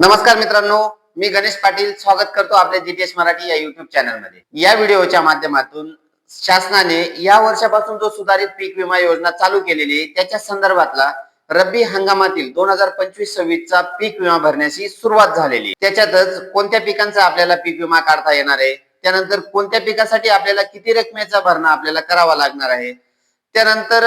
नमस्कार मित्रांनो मी गणेश पाटील. स्वागत करतो आपल्या जीटीएस मराठी या युट्यूब चॅनलमध्ये या व्हिडिओच्या माध्यमातून शासनाने या वर्षापासून जो सुधारित पीक विमा योजना चालू केलेली आहे त्याच्या संदर्भातला रब्बी हंगामातील दोन हजार पंचवीस सव्वीस चा पीक विमा भरण्याची सुरुवात झालेली त्याच्यातच कोणत्या पिकांचा आपल्याला पीक विमा काढता येणार आहे? त्यानंतर कोणत्या पिकासाठी आपल्याला किती रकमेचा भरणा आपल्याला करावा लागणार आहे? त्यानंतर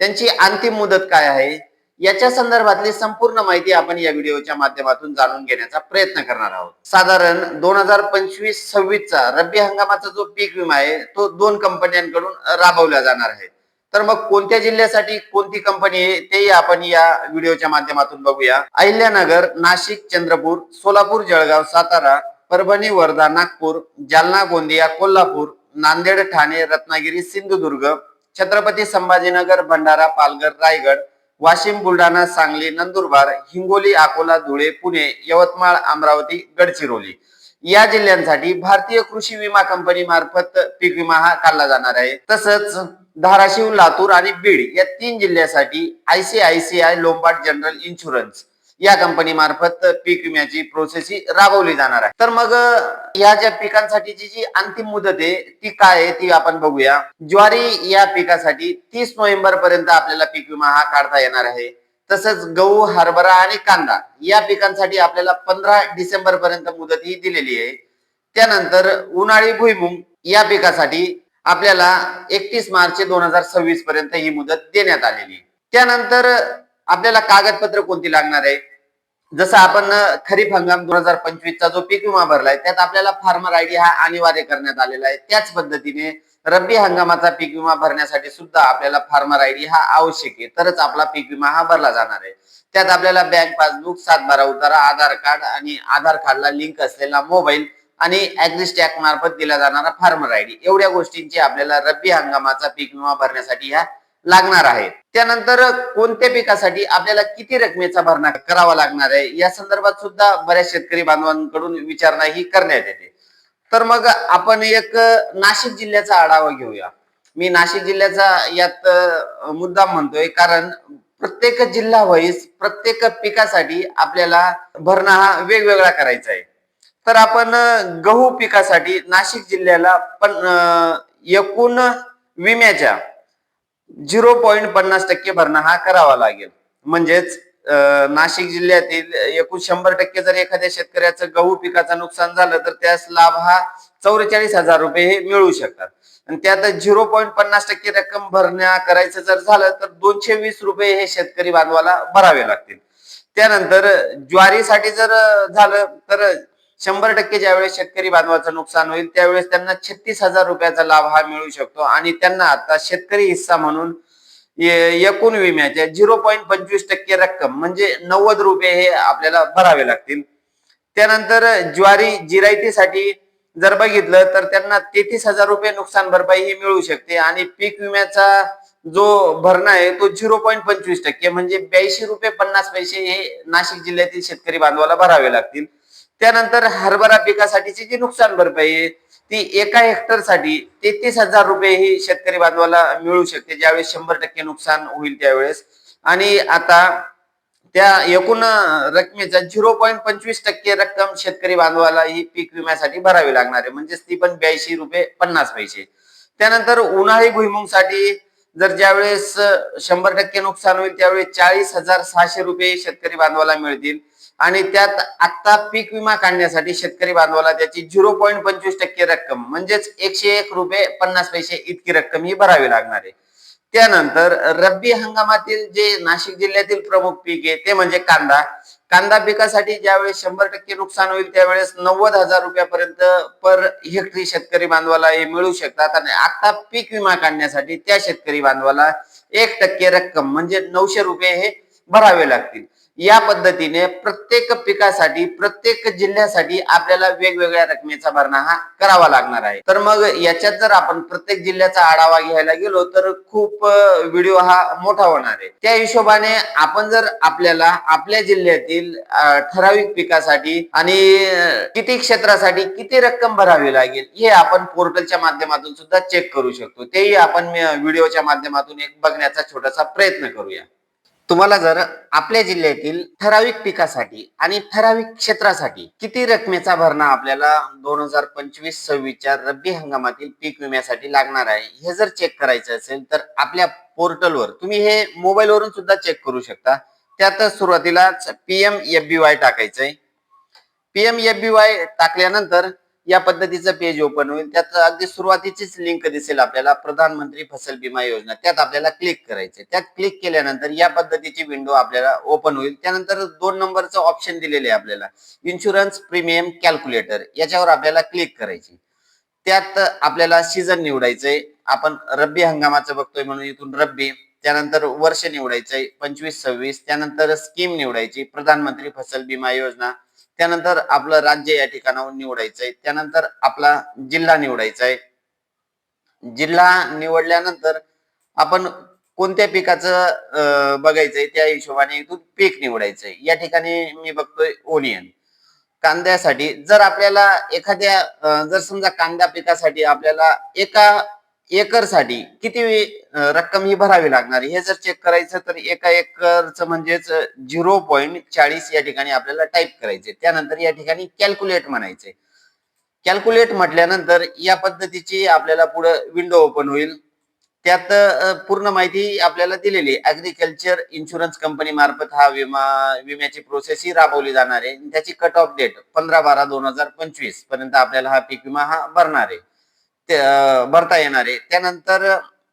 त्यांची अंतिम मुदत काय आहे? याच्या संदर्भातली संपूर्ण माहिती आपण या व्हिडिओच्या माध्यमातून जाणून घेण्याचा प्रयत्न करणार आहोत. साधारण दोन हजार पंचवीस सव्वीसचा रब्बी हंगामाचा जो पीक विमा आहे तो दोन कंपन्यांकडून राबवला जाणार आहे. तर मग कोणत्या जिल्ह्यासाठी कोणती कंपनी आहे तेही आपण या व्हिडिओच्या माध्यमातून बघूया. अहिल्यानगर नाशिक चंद्रपूर सोलापूर जळगाव सातारा परभणी वर्धा नागपूर जालना गोंदिया कोल्हापूर नांदेड ठाणे रत्नागिरी सिंधुदुर्ग छत्रपती संभाजीनगर भंडारा पालघर रायगड वाशिम बुलढाणा सांगली नंदुरबार हिंगोली अकोला धुळे पुणे यवतमाळ अमरावती गडचिरोली. या जिल्ह्यांसाठी भारतीय कृषी विमा कंपनी मार्फत पीक विमा हा काढला जाणार आहे. तसंच धाराशिव लातूर आणि बीड या तीन जिल्ह्यासाठी आयसीआयसीआय लोंबार्ड जनरल इन्शुरन्स या कंपनी मार्फत पीक विम्याची प्रोसेस ही राबवली जाणार आहे. तर मग या ज्या पिकांसाठीची जी अंतिम मुदत आहे ती काय आहे ती आपण बघूया. ज्वारी या पिकासाठी तीस नोव्हेंबर पर्यंत आपल्याला पीक विमा हा काढता येणार आहे. तसंच गहू हरभरा आणि कांदा या पिकांसाठी आपल्याला पंधरा डिसेंबर पर्यंत मुदत ही दिलेली आहे. त्यानंतर उन्हाळी भुईमुंग या पिकासाठी आपल्याला एकतीस मार्च दोन हजार सव्वीस पर्यंत ही मुदत देण्यात आलेली त्यानंतर आपल्याला कागदपत्र कोणती लागणार आहे? जसं आपण खरीप हंगाम दोन हजार पंचवीसचा जो पीक विमा भरलाय त्यात आपल्याला फार्मर आयडी हा अनिवार्य करण्यात आलेला आहे. त्याच पद्धतीने रब्बी हंगामाचा पीक विमा भरण्यासाठी सुद्धा आपल्याला फार्मर आयडी हा आवश्यक आहे. तरच आपला पीक विमा हा भरला जाणार आहे. त्यात आपल्याला बँक पासबुक सातबारा उतारा आधार कार्ड आणि आधार कार्डला लिंक असलेला मोबाईल आणि ऍग्रिस्टॅक मार्फत दिला जाणारा फार्मर आयडी एवढ्या गोष्टींची आपल्याला रब्बी हंगामाचा पीक विमा भरण्यासाठी ह्या लागणार आहे त्यानंतर कोणत्या पिकासाठी आपल्याला किती रकमेचा भरणा करावा लागणार आहे या संदर्भात सुद्धा बऱ्याच शेतकरी बांधवांकडून विचारणा ही करण्यात येते. तर मग आपण एक नाशिक जिल्ह्याचा आढावा घेऊया. मी नाशिक जिल्ह्याचा यात मुद्दा मुद्दाम म्हणतोय कारण प्रत्येक जिल्हा वाईज प्रत्येक पिकासाठी आपल्याला भरणा हा वेगवेगळा करायचा आहे. तर आपण गहू पिकासाठी नाशिक जिल्ह्याला पण एकूण विम्याच्या झिरो पॉईंट पन्नास टक्के भरणा हा करावा लागेल. म्हणजेच नाशिक जिल्ह्यातील एकूण शंभर टक्के जर एखाद्या शेतकऱ्याचं गहू पिकाचं नुकसान झालं तर त्यास लाभ हा चौवेचाळीस हजार रुपये हे मिळू शकतात. आणि त्यात झिरो पॉईंट पन्नास टक्के रक्कम भरण्या करायचं जर झालं तर दोनशे वीस रुपये हे शेतकरी बांधवाला भरावे लागतील. त्यानंतर ज्वारीसाठी जर झालं तर शंभर टक्के ज्यावेळेस शेतकरी बांधवाचं नुकसान होईल त्यावेळेस त्यांना छत्तीस हजार रुपयाचा लाभ हा मिळू शकतो. आणि त्यांना आता शेतकरी हिस्सा म्हणून एकूण विम्याच्या झिरो पॉईंट पंचवीस टक्के रक्कम म्हणजे नव्वद रुपये हे आपल्याला भरावे लागतील. त्यानंतर ज्वारी जिरायतीसाठी जर बघितलं तर त्यांना तेहतीस हजार रुपये नुकसान भरपाई ही मिळू शकते. आणि पीक विम्याचा जो भरणा आहे तो झिरो पॉईंट पंचवीस टक्के म्हणजे ब्याऐंशी रुपये पन्नास पैसे हे नाशिक जिल्ह्यातील शेतकरी बांधवाला भरावे लागतील. त्यानंतर हरभरा पिकासाठीची जी नुकसान भरपाई आहे ती एका हेक्टरसाठी तेहतीस हजार रुपये ही शेतकरी बांधवाला मिळू शकते ज्यावेळेस शंभर टक्के नुकसान होईल त्यावेळेस. आणि आता त्या एकूण रकमेचा झिरो पॉईंट पंचवीस टक्के रक्कम शेतकरी बांधवाला ही पीक विम्यासाठी भरावी लागणार आहे. म्हणजेच ती पण ब्याऐंशी रुपये पन्नास पैसे. त्यानंतर उन्हाळी भुईमुगसाठी जर ज्यावेळेस शंभर टक्के नुकसान होईल त्यावेळेस चाळीस हजार सहाशे रुपये शेतकरी बांधवाला मिळतील. आणि त्यात आता पीक विमा काढण्यासाठी शेतकरी बांधवाला त्याची झिरो पॉईंट पंचवीस टक्के रक्कम म्हणजेच एकशे एक रुपये पन्नास पैसे इतकी रक्कम ही भरावी लागणार आहे. त्यानंतर रब्बी हंगामातील जे नाशिक जिल्ह्यातील प्रमुख पीक आहे ते म्हणजे कांदा. कांदा पिकासाठी ज्यावेळेस शंभर टक्के नुकसान होईल त्यावेळेस नव्वद हजार रुपयापर्यंत पर हेक्टरी शेतकरी बांधवाला हे मिळू शकतात. आणि आता पीक विमा काढण्यासाठी त्या शेतकरी बांधवाला एक टक्के रक्कम म्हणजे नऊशे रुपये हे भरावे लागतील. या पद्धतीने प्रत्येक पिकासाठी प्रत्येक जिल्ह्यासाठी आपल्याला वेगवेगळ्या रकमेचा भरणा हा करावा लागणार आहे. तर मग याच्यात जर आपण प्रत्येक जिल्ह्याचा आढावा घ्यायला गेलो तर खूप व्हिडिओ हा मोठा होणार आहे. त्या हिशोबाने आपण जर आपल्याला आपल्या जिल्ह्यातील ठराविक पिकासाठी आणि किती क्षेत्रासाठी किती रक्कम भरावी लागेल हे आपण पोर्टलच्या माध्यमातून सुद्धा चेक करू शकतो. तेही आपण व्हिडिओच्या माध्यमातून एक बघण्याचा छोटासा प्रयत्न करूया. तुम्हाला जर आपल्या जिल्ह्यातील ठराविक पिकासाठी आणि ठराविक क्षेत्रासाठी किती रकमेचा भरणा आपल्याला दोन हजार पंचवीस सव्वीसच्या रब्बी हंगामातील पीक विम्यासाठी लागणार आहे हे जर चेक करायचं असेल तर आपल्या पोर्टलवर तुम्ही हे मोबाईलवरून सुद्धा चेक करू शकता. त्यात सुरुवातीलाच पीएम एफ बी वाय टाकायचंय. पीएम एफ बी वाय टाकल्यानंतर या पद्धतीचं पेज ओपन होईल. त्यात अगदी सुरुवातीचीच लिंक दिसेल आपल्याला प्रधानमंत्री फसल बिमा योजना. त्यात आपल्याला क्लिक करायचे त्यात क्लिक केल्यानंतर या पद्धतीची विंडो आपल्याला ओपन होईल. त्यानंतर दोन नंबरचं ऑप्शन दिलेले आहे आपल्याला. इन्शुरन्स प्रीमियम कॅल्क्युलेटर याच्यावर आपल्याला क्लिक करायची. त्यात आपल्याला सीझन निवडायचंय. आपण रब्बी हंगामाचं बघतोय म्हणून इथून रब्बी. त्यानंतर वर्ष निवडायचंय पंचवीस सव्वीस. त्यानंतर स्कीम निवडायची. प्रधानमंत्री फसल बिमा योजना. त्यानंतर आपलं राज्य या ठिकाणावर निवडायचंय. त्यानंतर आपला जिल्हा निवडायचा आहे जिल्हा निवडल्यानंतर आपण कोणत्या पिकाचं अं, बघायचंय त्या हिशोबाने इथून पीक निवडायचंय. या ठिकाणी मी बघतोय ओनियन. कांद्यासाठी जर आपल्याला एखाद्या जर समजा कांदा पिकासाठी आपल्याला एका एकरसाठी किती रक्कम ही भरावी लागणार? हे जर चेक करायचं तर एका एकरचं म्हणजेच झिरो पॉईंट चाळीस या ठिकाणी आपल्याला टाईप करायचे त्यानंतर या ठिकाणी कॅल्क्युलेट म्हणायचे कॅल्क्युलेट म्हटल्यानंतर या पद्धतीची आपल्याला पुढे विंडो ओपन होईल. त्यात पूर्ण माहिती आपल्याला दिलेली आहे. ऍग्रिकल्चर इन्शुरन्स कंपनी मार्फत हा विमा विम्याची प्रोसेस ही राबवली जाणार आहे. त्याची कट ऑफ डेट पंधरा बारा दोन हजार पंचवीसपर्यंत आपल्याला हा पीक विमा हा भरणार आहे. भरता येणार. आहे त्यानंतर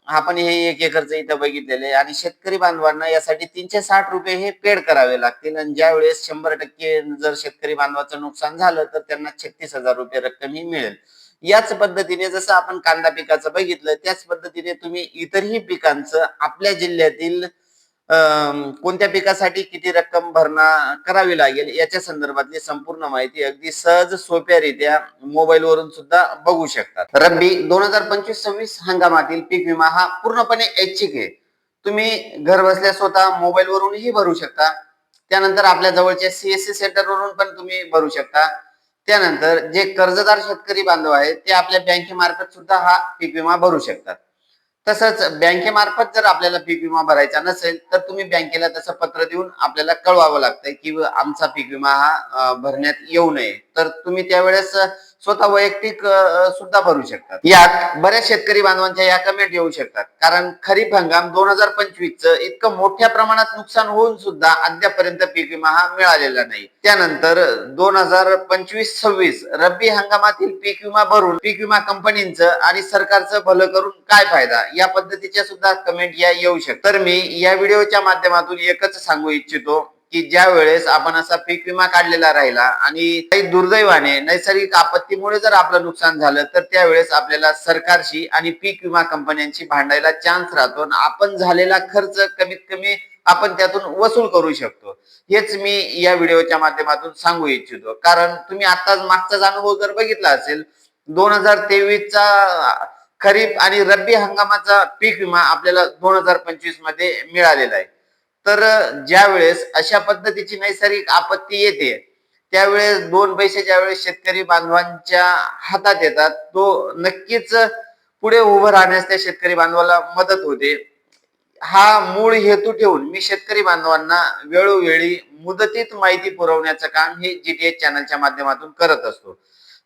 आपण हे एक एकरचं इथं बघितलेले आणि शेतकरी बांधवांना यासाठी तीनशे साठ रुपये हे पेड करावे लागतील. आणि ज्या वेळेस शंभर टक्के जर शेतकरी बांधवाचं नुकसान झालं तर त्यांना छत्तीस हजार रुपये रक्कम ही मिळेल. याच पद्धतीने जसं आपण कांदा पिकाचं बघितलं त्याच पद्धतीने तुम्ही इतरही पिकांचं आपल्या जिल्ह्यातील कोणत्या पिकासाठी किती रक्कम भरणा करावी लागेल याच्या संदर्भातली संपूर्ण माहिती अगदी सहज सोप्यारित्या मोबाईल वरून सुद्धा बघू शकतात. रब्बी दोन हजार पंचवीस सव्वीस हंगामातील पीक विमा हा पूर्णपणे ऐच्छिक आहे. तुम्ही घर बसल्या स्वतः मोबाईल वरूनही भरू शकता. त्यानंतर आपल्या जवळच्या सीएससी सेंटर वरून पण तुम्ही भरू शकता. त्यानंतर जे कर्जदार शेतकरी बांधव आहेत ते आपल्या बँकेमार्फत सुद्धा हा पीक विमा भरू शकतात. तसंच बँकेमार्फत जर आपल्याला पीक विमा भरायचा नसेल तर तुम्ही बँकेला तसं पत्र देऊन आपल्याला कळवावं लागतंय की आमचा पीक विमा हा भरण्यात येऊ नये. तर तुम्ही त्यावेळेस स्वतः वैयक्तिक सुद्धा भरू शकतात. यात बऱ्याच शेतकरी बांधवांच्या या कमेंट येऊ शकतात. कारण खरीप हंगाम दोन हजार पंचवीस इतकं मोठ्या प्रमाणात नुकसान होऊन सुद्धा अद्यापर्यंत पीक विमा हा मिळालेला नाही. त्यानंतर दोन हजार पंचवीस सव्वीस रब्बी हंगामातील पीक विमा भरून पीक विमा कंपनीचं आणि सरकारचं भलं करून काय फायदा? या पद्धतीच्या सुद्धा कमेंट या येऊ शकतात. तर मी या व्हिडिओच्या माध्यमातून एकच सांगू इच्छितो. की ज्या वेळेस आपण असा पीक विमा काढलेला राहिला आणि काही दुर्दैवाने नैसर्गिक आपत्तीमुळे जर आपलं नुकसान झालं तर त्यावेळेस आपल्याला सरकारशी आणि पीक विमा कंपन्यांशी भांडायला चान्स राहतो आणि आपण झालेला खर्च कमीत कमी आपण त्यातून वसूल करू शकतो. हेच मी या व्हिडिओच्या माध्यमातून सांगू इच्छितो. कारण तुम्ही आताच मागचाच अनुभव जर बघितला असेल दोन हजार तेवीसचा खरीप आणि रब्बी हंगामाचा पीक विमा आपल्याला दोन हजार पंचवीसमध्ये मिळालेला आहे. तर ज्या वेळेस अशा पद्धतीची नैसर्गिक आपत्ती येते त्यावेळेस दोन पैसे ज्यावेळेस शेतकरी बांधवांच्या हातात येतात तो नक्कीच पुढे उभं राहण्यास त्या शेतकरी बांधवाला मदत होते. हा मूळ हेतू ठेवून मी शेतकरी बांधवांना वेळोवेळी मुदतीत माहिती पुरवण्याचं काम हे जीटीएच चॅनलच्या माध्यमातून करत असतो.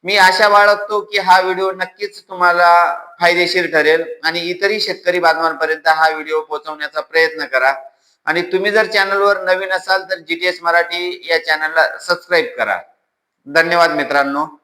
मी आशा बाळगतो की हा व्हिडिओ नक्कीच तुम्हाला फायदेशीर ठरेल आणि इतरही शेतकरी बांधवांपर्यंत हा व्हिडिओ पोहोचवण्याचा प्रयत्न करा. आणि तुम्ही जर चॅनलवर नवीन असाल तर जीटीएस मराठी या चॅनलला सबस्क्राईब करा. धन्यवाद मित्रांनो.